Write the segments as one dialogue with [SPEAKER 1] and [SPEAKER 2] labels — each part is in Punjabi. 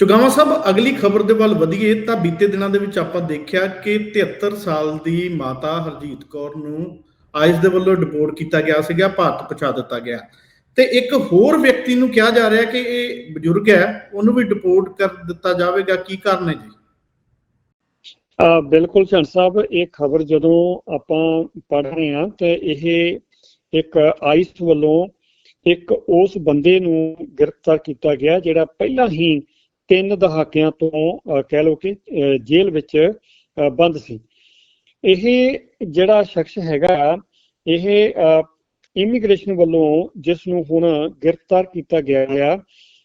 [SPEAKER 1] ਚੁਗਾਵਾ ਸਾਹਿਬ, ਅਗਲੀ ਖਬਰ ਦੇ ਵੱਲ ਵਧੀਏ, ਤਾਂ ਬੀਤੇ ਦਿਨਾਂ ਦੇ ਵਿੱਚ ਆਪਾਂ ਦੇਖਿਆ ਕਿ 73 ਸਾਲ ਦੀ ਮਾਤਾ ਹਰਜੀਤ ਕੌਰ ਨੂੰ ਆਇਸ ਦੇ ਵੱਲੋਂ ਡਿਪੋਰਟ ਕੀਤਾ ਗਿਆ ਸੀਗਾ, ਭਾਰਤ ਪਹੁੰਚਾ ਦਿੱਤਾ ਗਿਆ। ਤੇ ਇੱਕ ਹੋਰ ਵਿਅਕਤੀ ਨੂੰ ਕਿਹਾ ਜਾ ਰਿਹਾ ਕਿ ਇਹ ਬਜ਼ੁਰਗ ਹੈ, ਉਹਨੂੰ ਵੀ ਡਿਪੋਰਟ ਕਰ ਦਿੱਤਾ ਜਾਵੇਗਾ, ਕੀ ਕਾਰਨ ਹੈ ਜੀ?
[SPEAKER 2] ਆ ਬਿਲਕੁਲ ਚੰਦ ਸਾਹਿਬ, ਇਹ ਖਬਰ ਜਦੋਂ ਆਪਾਂ ਪੜ੍ਹ ਰਹੇ ਹਾਂ, ਤੇ ਇਹ ਇੱਕ ਆਈਸ ਵੱਲੋਂ ਇੱਕ ਉਸ ਬੰਦੇ ਨੂੰ ਗ੍ਰਿਫਤਾਰ ਕੀਤਾ ਗਿਆ, ਜਿਹੜਾ ਪਹਿਲਾਂ ਹੀ ਤਿੰਨ ਦਹਾਕਿਆਂ ਤੋਂ ਕਹਿ ਲਓ ਕਿ ਅਹ, ਜੇਲ੍ਹ ਵਿੱਚ ਬੰਦ ਸੀ। ਇਹ ਜਿਹੜਾ ਸ਼ਖਸ ਹੈਗਾ ਇਹ ਇਮੀਗ੍ਰੇਸ਼ਨ ਵੱਲੋਂ ਜਿਸ ਨੂੰ ਹੁਣ ਗ੍ਰਿਫਤਾਰ ਕੀਤਾ ਗਿਆ ਹੈ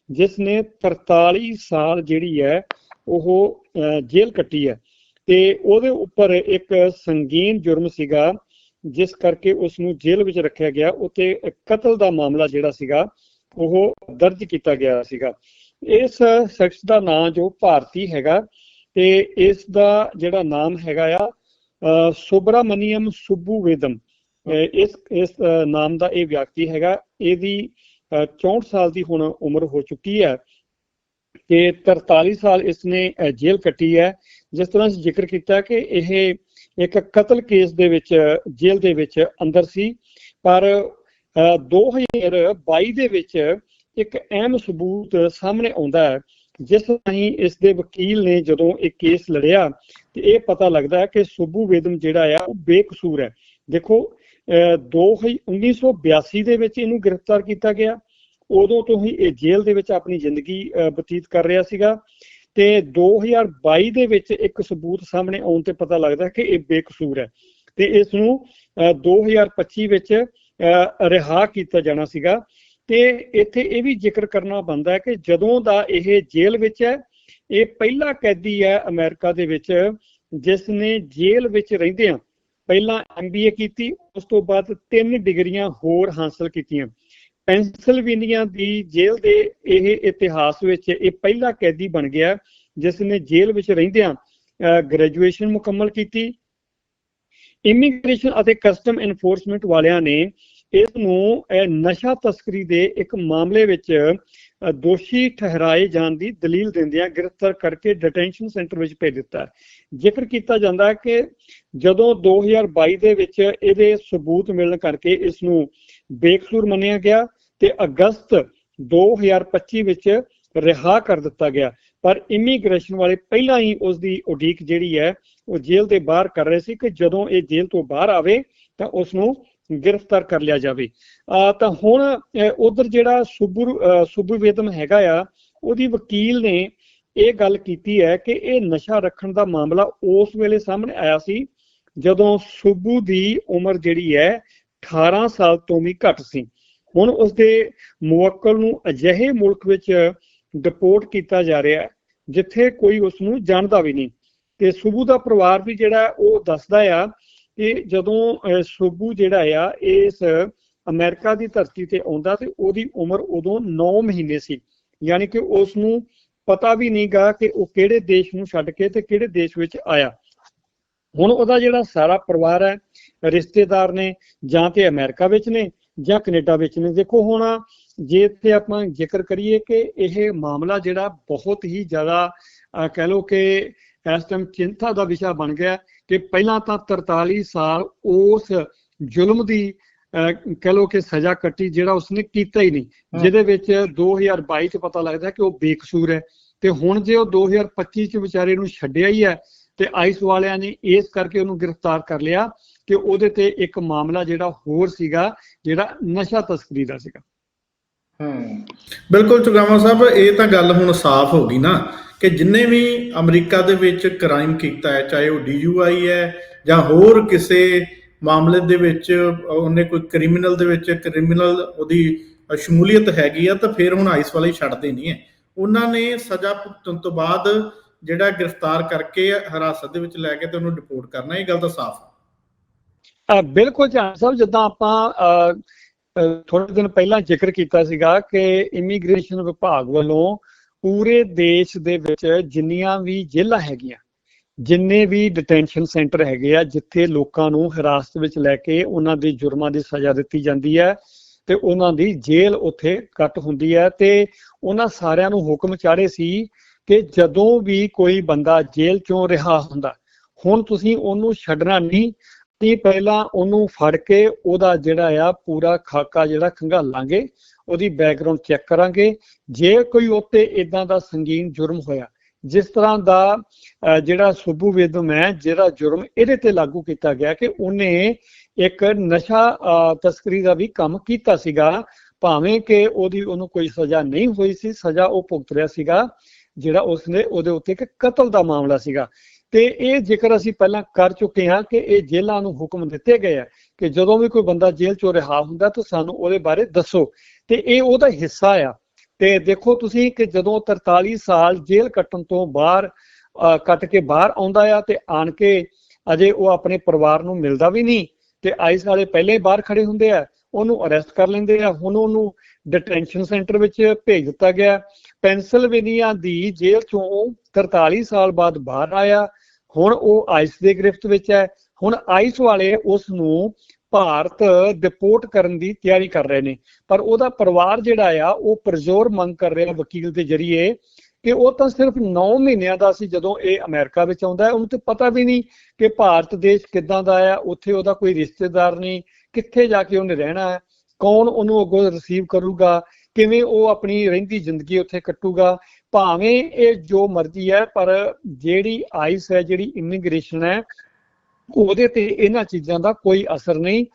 [SPEAKER 2] ਜਿਸ ਨੇ 43 ਸਾਲ ਜਿਹੜੀ ਹੈ ਉਹ ਅਹ, ਜੇਲ੍ਹ ਕੱਟੀ ਹੈ। ਤੇ ਉਹਦੇ ਉੱਪਰ ਇੱਕ ਸੰਗੀਨ ਜੁਰਮ ਸੀਗਾ ਜਿਸ ਕਰਕੇ ਉਸ ਨੂੰ ਜੇਲ੍ਹ ਵਿੱਚ ਰੱਖਿਆ ਗਿਆ। ਉਤੇ ਕਤਲ ਦਾ ਮਾਮਲਾ ਜਿਹੜਾ ਸੀਗਾ ਉਹ ਦਰਜ ਕੀਤਾ ਗਿਆ ਸੀਗਾ। ਇਸ ਸ਼ਖਸ ਦਾ ਨਾਮ ਜੋ ਭਾਰਤੀ ਹੈਗਾ ਤੇ ਇਸ ਦਾ ਜਿਹੜਾ ਨਾਮ ਹੈਗਾ ਆ ਅਹ, ਸੁਬਰਾਮਨੀਅਮ ਸੁੱਬੂ ਵੇਦਮ ਇਸ ਇਸ ਨਾਮ ਦਾ ਇਹ ਵਿਅਕਤੀ ਹੈਗਾ ਇਹਦੀ ਅਹ, 64 ਸਾਲ ਦੀ ਹੁਣ ਉਮਰ ਹੋ ਚੁੱਕੀ ਹੈ ਤੇ 43 ਸਾਲ ਇਸਨੇ ਜੇਲ੍ਹ ਕੱਟੀ ਹੈ। ਜਿਸ ਤਰ੍ਹਾਂ ਅਸੀਂ ਜ਼ਿਕਰ ਕੀਤਾ ਕਿ ਇਹ ਇੱਕ ਕਤਲ ਕੇਸ ਦੇ ਵਿੱਚ ਜੇਲ੍ਹ ਦੇ ਵਿੱਚ ਅੰਦਰ ਸੀ ਪਰ ਅਹ, 2022 ਦੇ ਵਿੱਚ ਇੱਕ ਅਹਿਮ ਸਬੂਤ ਸਾਹਮਣੇ ਆਉਂਦਾ ਹੈ ਜਿਸ ਰਾਹੀਂ ਇਸ ਦੇ ਵਕੀਲ ਨੇ ਜਦੋਂ ਇਹ ਕੇਸ ਲੜਿਆ ਤੇ ਇਹ ਪਤਾ ਲੱਗਦਾ ਹੈ ਕਿ ਸੁੱਬੂ ਵੇਦਮ ਜਿਹੜਾ ਆ ਉਹ ਬੇਕਸੂਰ ਹੈ। ਦੇਖੋ 1982 ਦੇ ਵਿੱਚ ਇਹਨੂੰ ਗ੍ਰਿਫਤਾਰ ਕੀਤਾ ਗਿਆ। ਉਦੋਂ ਤੋਂ ਹੀ ਇਹ ਜੇਲ੍ਹ ਦੇ ਵਿੱਚ ਆਪਣੀ ਜ਼ਿੰਦਗੀ ਬਤੀਤ ਕਰ ਰਿਹਾ ਸੀਗਾ। ਤੇ 2022 ਦੇ ਵਿੱਚ ਇੱਕ ਸਬੂਤ ਸਾਹਮਣੇ ਆਉਣ ਤੇ ਪਤਾ ਲੱਗਦਾ ਕਿ ਇਹ ਬੇਕਸੂਰ ਹੈ। ਤੇ ਇਸ ਨੂੰ ਅਹ, 2025 ਵਿੱਚ ਅਹ, ਰਿਹਾ ਕੀਤਾ ਜਾਣਾ ਸੀਗਾ। ਤੇ ਇੱਥੇ ਇਹ ਵੀ ਜ਼ਿਕਰ ਕਰਨਾ ਬਣਦਾ ਹੈ ਕਿ ਜਦੋਂ ਦਾ ਇਹ ਜੇਲ੍ਹ ਵਿੱਚ ਹੈ, ਇਹ ਪਹਿਲਾ ਕੈਦੀ ਹੈ ਅਮਰੀਕਾ ਦੇ ਵਿੱਚ, ਜਿਸ ਨੇ ਜੇਲ੍ਹ ਵਿੱਚ ਰਹਿੰਦਿਆਂ ਪਹਿਲਾਂ ਐਮਬੀਏ ਕੀਤੀ, ਉਸ ਤੋਂ ਬਾਅਦ ਤਿੰਨ ਡਿਗਰੀਆਂ ਹੋਰ ਹਾਸਲ ਕੀਤੀਆਂ। ਪੈਂਸਿਲਵੇਨੀਆ ਦੀ ਜੇਲ੍ਹ ਦੇ ਇਹ ਇਤਿਹਾਸ ਵਿੱਚ ਇਹ ਪਹਿਲਾ ਕੈਦੀ ਬਣ ਗਿਆ, ਜਿਸ ਨੇ ਜੇਲ੍ਹ ਵਿੱਚ ਰਹਿੰਦਿਆਂ ਗ੍ਰੈਜੂਏਸ਼ਨ ਮੁਕੰਮਲ ਕੀਤੀ। ਇਮੀਗ੍ਰੇਸ਼ਨ ਅਤੇ ਕਸਟਮ ਐਨਫੋਰਸਮੈਂਟ ਵਾਲਿਆਂ ਨੇ ਇਸ ਨੂੰ ਨਸ਼ਾ ਤਸਕਰੀ ਦੇ ਇੱਕ ਮਾਮਲੇ ਵਿੱਚ ਦੋਸ਼ੀ ਠਹਿਰਾਏ ਜਾਣ ਦੀ ਦਲੀਲ ਦਿੰਦਿਆਂ ਗ੍ਰਿਫਤਾਰ ਕਰਕੇ ਡਿਟੈਂਸ਼ਨ ਸੈਂਟਰ ਵਿੱਚ ਭੇਜ ਦਿੱਤਾ। ਜ਼ਿਕਰ ਕੀਤਾ ਜਾਂਦਾ ਕਿ ਜਦੋਂ 2022 ਦੇ ਵਿੱਚ ਇਹਦੇ ਸਬੂਤ ਮਿਲਣ ਕਰਕੇ ਇਸ ਨੂੰ ਬੇਕਸੂਰ ਮੰਨਿਆ ਗਿਆ ਤੇ ਅਗਸਤ 2025 ਵਿੱਚ ਰਿਹਾ ਕਰ ਦਿੱਤਾ ਗਿਆ, ਪਰ ਇਮੀਗ੍ਰੇਸ਼ਨ ਵਾਲੇ ਪਹਿਲਾਂ ਹੀ ਉਸ ਦੀ ਉਡੀਕ ਜਿਹੜੀ ਹੈ, ਉਹ ਜੇਲ੍ਹ ਦੇ ਬਾਹਰ ਕਰ ਰਹੇ ਸੀ ਕਿ ਜਦੋਂ ਇਹ ਜੇਲ੍ਹ ਤੋਂ ਬਾਹਰ ਆਵੇ ਤਾਂ ਉਸ ਨੂੰ ਗ੍ਰਿਫਤਾਰ ਕਰ ਲਿਆ ਜਾਵੇ। ਤਾਂ ਹੁਣ ਉਧਰ ਜਿਹੜਾ ਸੁਬਰ ਸੁਬਵੇਦਮ ਹੈਗਾ ਆ, ਉਹਦੀ ਵਕੀਲ ਨੇ ਇਹ ਗੱਲ ਕੀਤੀ ਹੈ ਕਿ ਇਹ ਨਸ਼ਾ ਰੱਖਣ ਦਾ ਮਾਮਲਾ ਉਸ ਵੇਲੇ ਸਾਹਮਣੇ ਆਇਆ ਸੀ, ਜਦੋਂ ਸੁਬੂ ਦੀ ਉਮਰ ਜਿਹੜੀ ਹੈ 18 ਸਾਲ ਤੋਂ ਵੀ ਘੱਟ ਸੀ। ਹੁਣ ਉਸਦੇ ਮੁਵੱਕਲ ਨੂੰ ਅਜਿਹੇ ਮੁਲਕ ਵਿੱਚ ਡਿਪੋਰਟ ਕੀਤਾ ਜਾ ਰਿਹਾ ਹੈ, ਜਿੱਥੇ ਕੋਈ ਉਸ ਨੂੰ ਜਾਣਦਾ ਵੀ ਨਹੀਂ। ਤੇ ਸੁਬੂ ਦਾ ਪਰਿਵਾਰ ਵੀ ਜਿਹੜਾ ਉਹ ਦੱਸਦਾ ਆ ਕਿ ਜਦੋਂ ਅਹ, ਜਿਹੜਾ ਆ ਇਸ ਅਮਰੀਕਾ ਦੀ ਧਰਤੀ ਤੇ ਆਉਂਦਾ ਤੇ ਉਹਦੀ ਉਮਰ ਉਦੋਂ 9 ਮਹੀਨੇ ਸੀ। ਯਾਨੀ ਕਿ ਉਸ ਨੂੰ ਪਤਾ ਵੀ ਨਹੀਂਗਾ ਕਿ ਉਹ ਕਿਹੜੇ ਦੇਸ਼ ਨੂੰ ਛੱਡ ਕੇ ਤੇ ਕਿਹੜੇ ਦੇਸ਼ ਵਿੱਚ ਆਇਆ। ਹੁਣ ਉਹਦਾ ਜਿਹੜਾ ਸਾਰਾ ਪਰਿਵਾਰ ਹੈ ਰਿਸ਼ਤੇਦਾਰ ਨੇ ਜਾਂ ਤੇ ਅਮਰੀਕਾ ਵਿੱਚ ਨੇ ਜਾਂ ਕੈਨੇਡਾ ਵਿੱਚ ਨੇ। ਦੇਖੋ ਹੁਣ ਜੇ ਤੇ ਆਪਾਂ ਜ਼ਿਕਰ ਕਰੀਏ ਕਿ ਇਹ ਮਾਮਲਾ ਜਿਹੜਾ ਬਹੁਤ ਹੀ ਜ਼ਿਆਦਾ ਕਹਿ ਲਓ ਕਿ ਇਸ ਟਾਈਮ ਚਿੰਤਾ ਦਾ ਵਿਸ਼ਾ ਬਣ ਗਿਆ ਕਿ ਪਹਿਲਾਂ ਤਾਂ 43 ਸਾਲ ਉਸ ਜ਼ੁਲਮ ਦੀ ਕਹਿ ਲਓ ਕਿ ਸਜ਼ਾ ਕੱਟੀ ਜਿਹੜਾ ਉਸਨੇ ਕੀਤਾ ਹੀ ਨਹੀਂ। ਜਿਹਦੇ ਵਿੱਚ 2022 ਚ ਪਤਾ ਲੱਗਦਾ ਕਿ ਉਹ ਬੇਕਸੂਰ ਹੈ। ਤੇ ਹੁਣ ਜੇ ਉਹ 2025 ਚ ਵਿਚਾਰੇ ਨੂੰ ਛੱਡਿਆ ਹੀ ਹੈ ਤੇ ਆਈਸ ਵਾਲਿਆਂ ਨੇ ਇਸ ਕਰਕੇ ਉਹਨੂੰ ਗ੍ਰਿਫਤਾਰ ਕਰ ਲਿਆ ਕਿ ਉਹਦੇ ਤੇ ਇੱਕ ਮਾਮਲਾ ਜਿਹੜਾ ਹੋਰ ਸੀਗਾ ਜਿਹੜਾ ਨਸ਼ਾ ਤਸਕਰੀ ਦਾ ਸੀਗਾ।
[SPEAKER 1] ਹੂੰ। ਬਿਲਕੁਲ ਚੁਗਾਵਾ ਸਾਹਿਬ ਇਹ ਤਾਂ ਗੱਲ ਹੁਣ ਸਾਫ਼ ਹੋ ਗਈ ਨਾ। ਕਿ ਜਿੰਨੇ ਵੀ ਅਮਰੀਕਾ ਦੇ ਵਿੱਚ ਕ੍ਰਾਈਮ ਕੀਤਾ ਹੈ, ਚਾਹੇ ਉਹ ਡੀਯੂਆਈ ਹੈ ਜਾਂ ਹੋਰ ਕਿਸੇ ਮਾਮਲੇ ਦੇ ਵਿੱਚ ਉਹਨੇ ਕੋਈ ਕ੍ਰਿਮੀਨਲ ਦੇ ਵਿੱਚ ਕ੍ਰਿਮੀਨਲ ਉਹਦੀ ਸ਼ਮੂਲੀਅਤ ਹੈਗੀ ਆ, ਤਾਂ ਫਿਰ ਹੁਣ ਆਈਸ ਵਾਲੇ ਛੱਡਦੇ ਨਹੀਂ ਹੈ। ਉਹਨਾਂ ਨੇ ਸਜ਼ਾ ਭੁਗਤਣ ਤੋਂ ਬਾਅਦ ਜਿਹੜਾ ਗ੍ਰਿਫਤਾਰ ਕਰਕੇ ਹਿਰਾਸਤ ਦੇ ਵਿੱਚ ਲੈ ਕੇ ਤੇ ਉਹਨੂੰ ਡਿਪੋਰਟ ਕਰਨਾ, ਇਹ ਗੱਲ ਤਾਂ ਸਾਫ਼ ਹੈ
[SPEAKER 2] ਬਿਲਕੁਲ ਜਾਨ ਸਾਹਿਬ, ਜਿੱਦਾਂ ਆਪਾਂ ਥੋੜੇ ਦਿਨ ਪਹਿਲਾਂ ਜ਼ਿਕਰ ਕੀਤਾ ਸੀਗਾ ਕਿ ਇਮੀਗ੍ਰੇਸ਼ਨ ਵਿਭਾਗ ਵੱਲੋਂ ਪੂਰੇ ਦੇਸ਼ ਦੇ ਵਿੱਚ ਜਿੰਨੀਆਂ ਵੀ ਜੇਲ੍ਹਾਂ ਹੈਗੀਆਂ, ਜਿੰਨੇ ਵੀ ਡਿਟੈਂਸ਼ਨ ਸੈਂਟਰ ਹੈਗੇ ਆ, ਜਿੱਥੇ ਲੋਕਾਂ ਨੂੰ ਹਿਰਾਸਤ ਵਿੱਚ ਲੈ ਕੇ ਉਹਨਾਂ ਦੇ ਜੁਰਮਾਂ ਦੀ ਸਜ਼ਾ ਦਿੱਤੀ ਜਾਂਦੀ ਹੈ ਤੇ ਉਹਨਾਂ ਦੀ ਜੇਲ੍ਹ ਉੱਥੇ ਕੱਟ ਹੁੰਦੀ ਹੈ ਤੇ ਉਹਨਾਂ ਸਾਰਿਆਂ ਨੂੰ ਹੁਕਮ ਚਾੜੇ ਸੀ
[SPEAKER 3] ਕਿ ਜਦੋਂ ਵੀ ਕੋਈ ਬੰਦਾ ਜੇਲ੍ਹ ਚੋਂ ਰਿਹਾ ਹੁੰਦਾ, ਹੁਣ ਤੁਸੀਂ ਉਹਨੂੰ ਛੱਡਣਾ ਨਹੀਂ ਤੇ ਪਹਿਲਾਂ ਉਹਨੂੰ ਫੜ ਕੇ ਉਹਦਾ ਜਿਹੜਾ ਆ ਪੂਰਾ ਖਾਕਾ ਜਿਹੜਾ ਖੰਗਾਲਾਂਗੇ ਉਹਦੀ ਬੈਕਗ੍ਰਾਉਂਡ ਚੈੱਕ ਕਰਾਂਗੇ। ਜੇ ਕੋਈ ਉੱਤੇ ਇਦਾਂ ਦਾ ਸੰਗੀਨ ਜੁਰਮ ਹੋਇਆ, ਜਿਸ ਤਰ੍ਹਾਂ ਦਾ ਜਿਹੜਾ ਸੁਬੂ ਵੇਦਮ ਹੈ ਜਿਹੜਾ ਜੁਰਮ ਇਹਦੇ ਤੇ ਲਾਗੂ ਕੀਤਾ ਗਿਆ ਕਿ ਉਹਨੇ ਇੱਕ ਨਸ਼ਾ ਤਸਕਰੀ ਦਾ ਵੀ ਕੰਮ ਕੀਤਾ ਸੀਗਾ, ਭਾਵੇਂ ਕਿ ਉਹਦੀ ਉਹਨੂੰ ਕੋਈ ਸਜ਼ਾ ਨਹੀਂ ਹੋਈ ਸੀ, ਸਜ਼ਾ ਉਹ ਭੁਗਤ ਰਿਹਾ ਸੀਗਾ, ਜਿਹੜਾ ਉਸਨੇ ਉਹਦੇ ਉੱਤੇ ਇੱਕ ਕਤਲ ਦਾ ਮਾਮਲਾ ਸੀਗਾ। ਤੇ ਇਹ ਜ਼ਿਕਰ ਅਸੀਂ ਪਹਿਲਾਂ ਕਰ ਚੁੱਕੇ ਹਾਂ ਕਿ ਇਹ ਜੇਲ੍ਹਾਂ ਨੂੰ ਹੁਕਮ ਦਿੱਤੇ ਗਏ ਆ ਕਿ ਜਦੋਂ ਵੀ ਕੋਈ ਬੰਦਾ ਜੇਲ੍ਹ ਚੋਂ ਰਿਹਾ ਹੁੰਦਾ ਤਾਂ ਸਾਨੂੰ ਉਹਦੇ ਬਾਰੇ ਦੱਸੋ। ਤੇ ਇਹ ਉਹਦਾ ਹਿੱਸਾ ਆ। ਤੇ ਦੇਖੋ ਤੁਸੀਂ ਕਿ ਜਦੋਂ 43 ਸਾਲ ਜੇਲ੍ਹ ਕੱਟਣ ਤੋਂ ਬਾਹਰ ਕੱਟ ਕੇ ਬਾਹਰ ਆਉਂਦਾ ਆ ਤੇ ਆਣ ਕੇ ਅਜੇ ਉਹ ਆਪਣੇ ਪਰਿਵਾਰ ਨੂੰ ਮਿਲਦਾ ਵੀ ਨਹੀਂ, ਤੇ ਆਈਸ ਵਾਲੇ ਪਹਿਲੇ ਬਾਹਰ ਖੜੇ ਹੁੰਦੇ ਆ, ਉਹਨੂੰ ਅਰੈਸਟ ਕਰ ਲੈਂਦੇ ਆ। ਹੁਣ ਉਹਨੂੰ ਡਿਟੈਂਸ਼ਨ ਸੈਂਟਰ ਵਿੱਚ ਭੇਜ ਦਿੱਤਾ ਗਿਆ। ਪੈਨਸਲਵੇਨੀਆ ਦੀ ਜੇਲ੍ਹ ਚੋਂ 43 ਸਾਲ ਬਾਅਦ ਬਾਹਰ ਆਇਆ। ਹੁਣ ਉਹ ਆਈਸ ਦੇ ਗ੍ਰਿਫਤ ਵਿੱਚ ਹੈ। ਹੁਣ ਆਈਸ ਵਾਲੇ ਉਸ ਨੂੰ ਭਾਰਤ ਡਿਪੋਰਟ ਕਰਨ ਦੀ ਤਿਆਰੀ ਕਰ ਰਹੇ ਨੇ। ਪਰ ਉਹਦਾ ਪਰਿਵਾਰ ਜਿਹੜਾ ਆ, ਉਹ ਪ੍ਰਜ਼ੋਰ ਮੰਗ ਕਰ ਰਿਹਾ ਵਕੀਲ ਦੇ ਜਰੀਏ ਕਿ ਉਹ ਤਾਂ ਸਿਰਫ 9 ਮਹੀਨਿਆਂ ਦਾ ਸੀ ਜਦੋਂ ਇਹ ਅਮਰੀਕਾ ਵਿੱਚ ਆਉਂਦਾ ਹੈ। ਉਹਨੂੰ ਤੇ ਪਤਾ ਵੀ ਨਹੀਂ ਕਿ ਭਾਰਤ ਦੇਸ਼ ਕਿੱਦਾਂ ਦਾ ਆ, ਉੱਥੇ ਉਹਦਾ ਕੋਈ ਰਿਸ਼ਤੇਦਾਰ ਨਹੀਂ, ਕਿੱਥੇ ਜਾ ਕੇ ਉਹਨੇ ਰਹਿਣਾ ਹੈ, ਕੌਣ ਉਹਨੂੰ ਅੱਗੋਂ ਰਿਸੀਵ ਕਰੂਗਾ, ਕਿਵੇਂ ਉਹ ਆਪਣੀ ਰਹਿੰਦੀ ਜ਼ਿੰਦਗੀ ਉੱਥੇ ਕੱਟੂਗਾ। ਭਾਵੇਂ ਇਹ ਜੋ ਮਰਜ਼ੀ ਹੈ, ਪਰ ਜਿਹੜੀ ਆਈਸ ਹੈ, ਜਿਹੜੀ ਇਮੀਗ੍ਰੇਸ਼ਨ ਹੈ ਉਹਦੇ ਤੇ ਇਹਨਾਂ ਚੀਜ਼ਾਂ ਦਾ ਕੋਈ ਅਸਰ ਨਹੀਂ।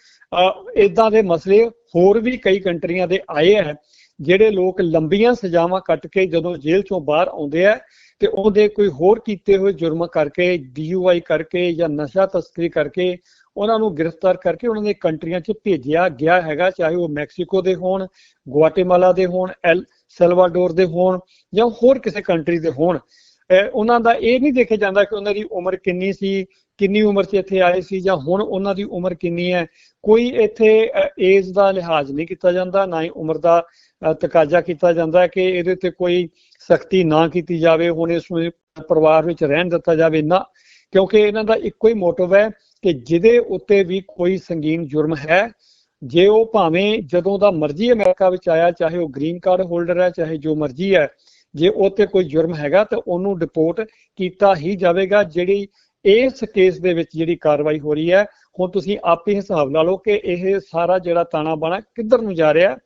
[SPEAKER 3] ਇਦਾਂ ਦੇ ਮਸਲੇ ਹੋਰ ਵੀ ਕਈ ਕੰਟਰੀਆਂ ਦੇ ਆਏ ਹੈ, ਜਿਹੜੇ ਲੋਕ ਲੰਬੀਆਂ ਸਜ਼ਾਵਾਂ ਕੱਟ ਕੇ ਜਦੋਂ ਜੇਲ੍ਹ ਚੋਂ ਬਾਹਰ ਆਉਂਦੇ ਆ ਤੇ ਉਹਦੇ ਕੋਈ ਹੋਰ ਕੀਤੇ ਹੋਏ ਜੁਰਮ ਕਰਕੇ ਡੀਯੂਆਈ ਕਰਕੇ ਜਾਂ ਨਸ਼ਾ ਤਸਕਰੀ ਕਰਕੇ ਉਹਨਾਂ ਨੂੰ ਗ੍ਰਿਫਤਾਰ ਕਰਕੇ ਉਹਨਾਂ ਦੇ ਕੰਟਰੀਆਂ 'ਚ ਭੇਜਿਆ ਗਿਆ ਹੈਗਾ, ਚਾਹੇ ਉਹ ਮੈਕਸੀਕੋ ਦੇ ਹੋਣ ਗੁਆਟੇਮਾਲਾ ਦੇ ਹੋਣ, ਐਲ ਸੈਲਵਾਡੋਰ ਦੇ ਹੋਣ ਜਾਂ ਹੋਰ ਕਿਸੇ ਕੰਟਰੀ ਦੇ ਹੋਣ। ਉਹਨਾਂ ਦਾ ਇਹ ਨਹੀਂ ਦੇਖਿਆ ਜਾਂਦਾ ਕਿ ਉਹਨਾਂ ਦੀ ਉਮਰ ਕਿੰਨੀ ਸੀ ਕਿੰਨੀ ਉਮਰ 'ਚ ਇੱਥੇ ਆਏ ਸੀ ਜਾਂ ਹੁਣ ਉਹਨਾਂ ਦੀ ਉਮਰ ਕਿੰਨੀ ਹੈ, ਕੋਈ ਇੱਥੇ ਏਜ ਦਾ ਲਿਹਾਜ਼ ਨਹੀਂ ਕੀਤਾ ਜਾਂਦਾ, ਨਾ ਹੀ ਉਮਰ ਦਾ ਤਕਾਜ਼ਾ ਕੀਤਾ ਜਾਂਦਾ ਕਿ ਇਹਦੇ ਤੇ ਕੋਈ ਸਖਤੀ ਨਾ ਕੀਤੀ ਜਾਵੇ, ਹੁਣ ਇਸ ਨੂੰ ਪਰਿਵਾਰ ਵਿੱਚ ਰਹਿਣ ਦਿੱਤਾ ਜਾਵੇ ਨਾ, ਕਿਉਂਕਿ ਇਹਨਾਂ ਦਾ ਇੱਕੋ ਹੀ ਮੋਟਿਵ ਹੈ ਕਿ ਜਿਹਦੇ ਉੱਤੇ ਵੀ ਕੋਈ ਸੰਗੀਨ ਜੁਰਮ ਹੈ, ਜੇ ਉਹ ਭਾਵੇਂ ਜਦੋਂ ਦਾ ਮਰਜ਼ੀ ਅਮਰੀਕਾ ਵਿੱਚ ਆਇਆ, ਚਾਹੇ ਉਹ ਗ੍ਰੀਨ ਕਾਰਡ ਹੋਲਡਰ ਹੈ, ਚਾਹੇ ਜੋ ਮਰਜ਼ੀ ਹੈ, ਜੇ ਉਹ ਤੇ ਕੋਈ ਜੁਰਮ ਹੈਗਾ ਤਾਂ ਉਹਨੂੰ ਡਿਪੋਰਟ ਕੀਤਾ ਹੀ ਜਾਵੇਗਾ, ਜਿਹੜੀ ਇਸ ਕੇਸ ਦੇ ਵਿੱਚ ਜਿਹੜੀ ਕਾਰਵਾਈ ਹੋ ਰਹੀ ਹੈ, ਹੁਣ ਤੁਸੀਂ ਆਪੇ ਹਿਸਾਬ ਲਾ ਲਓ ਕਿ ਇਹ ਸਾਰਾ ਜਿਹੜਾ ਤਾਣਾ ਬਾਣਾ ਕਿੱਧਰ ਨੂੰ ਜਾ ਰਿਹਾ।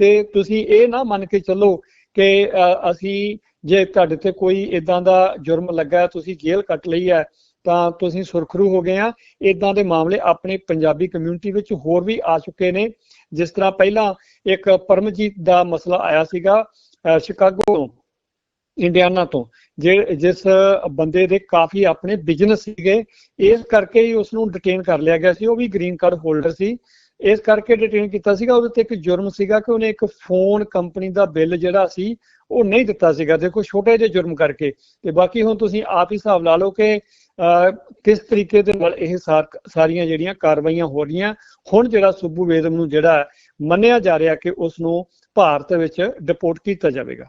[SPEAKER 3] ਤੇ ਤੁਸੀਂ ਇਹ ਨਾ ਮੰਨ ਕੇ ਚੱਲੋ ਕਿ ਅਸੀਂ ਜੇ ਤੁਹਾਡੇ ਤੇ ਕੋਈ ਇਦਾਂ ਦਾ ਜੁਰਮ ਲੱਗਾ, ਤੁਸੀਂ ਜੇਲ੍ਹ ਕੱਟ ਲਈ ਹੈ, ਤਾਂ ਤੁਸੀਂ ਸੁਰਖਰੂ ਹੋ ਗਏ ਆ ਇਦਾਂ ਦੇ ਮਾਮਲੇ ਆਪਣੇ ਪੰਜਾਬੀ ਕਮਿਊਨਿਟੀ ਵਿੱਚ ਹੋਰ ਵੀ ਆ ਚੁੱਕੇ ਨੇ। ਜਿਸ ਤਰ੍ਹਾਂ ਪਹਿਲਾਂ ਇੱਕ ਪਰਮਜੀਤ ਦਾ ਮਸਲਾ ਆਇਆ ਸੀਗਾ ਸ਼ਿਕਾਗੋ ਇੰਡੀਆਨਾ ਤੋਂ ਜੇ ਜਿਸ ਬੰਦੇ ਦੇ ਕਾਫੀ ਆਪਣੇ ਬਿਜ਼ਨਸ ਸੀਗੇ ਇਸ ਕਰਕੇ ਹੀ ਉਸ ਨੂੰ ਡਿਟੇਨ ਕਰ ਲਿਆ ਗਿਆ ਸੀ ਉਹ ਵੀ ਗ੍ਰੀਨ ਕਾਰਡ ਹੋਲਡਰ ਸੀ। ਇਸ ਕਰਕੇ ਡਿਟੇਨ ਕੀਤਾ ਸੀਗਾ ਉਹਦੇ ਤੇ ਇੱਕ ਜੁਰਮ ਸੀਗਾ ਕਿ ਉਹਨੇ ਇੱਕ ਫੋਨ ਕੰਪਨੀ ਦਾ ਬਿੱਲ ਜਿਹੜਾ ਸੀ ਉਹ ਨਹੀਂ ਦਿੱਤਾ ਸੀਗਾ। ਦੇਖੋ ਛੋਟੇ ਜਿਹੇ ਜੁਰਮ ਕਰਕੇ। ਤੇ ਬਾਕੀ ਹੁਣ ਤੁਸੀਂ ਆਪ ਹੀ ਹਿਸਾਬ ਲਾ ਲਓ ਕਿ ਅਹ, ਕਿਸ ਤਰੀਕੇ ਦੇ ਨਾਲ ਇਹ ਸਾਰ- ਸਾਰੀਆਂ ਜਿਹੜੀਆਂ ਕਾਰਵਾਈਆਂ ਹੋ ਰਹੀਆਂ ਹੁਣ ਜਿਹੜਾ ਸੁੱਬੂ ਵੇਦਮ ਨੂੰ ਜਿਹੜਾ ਮੰਨਿਆ ਜਾ ਰਿਹਾ ਕਿ ਉਸ ਨੂੰ ਭਾਰਤ ਵਿੱਚ ਡਿਪੋਰਟ ਕੀਤਾ ਜਾਵੇਗਾ।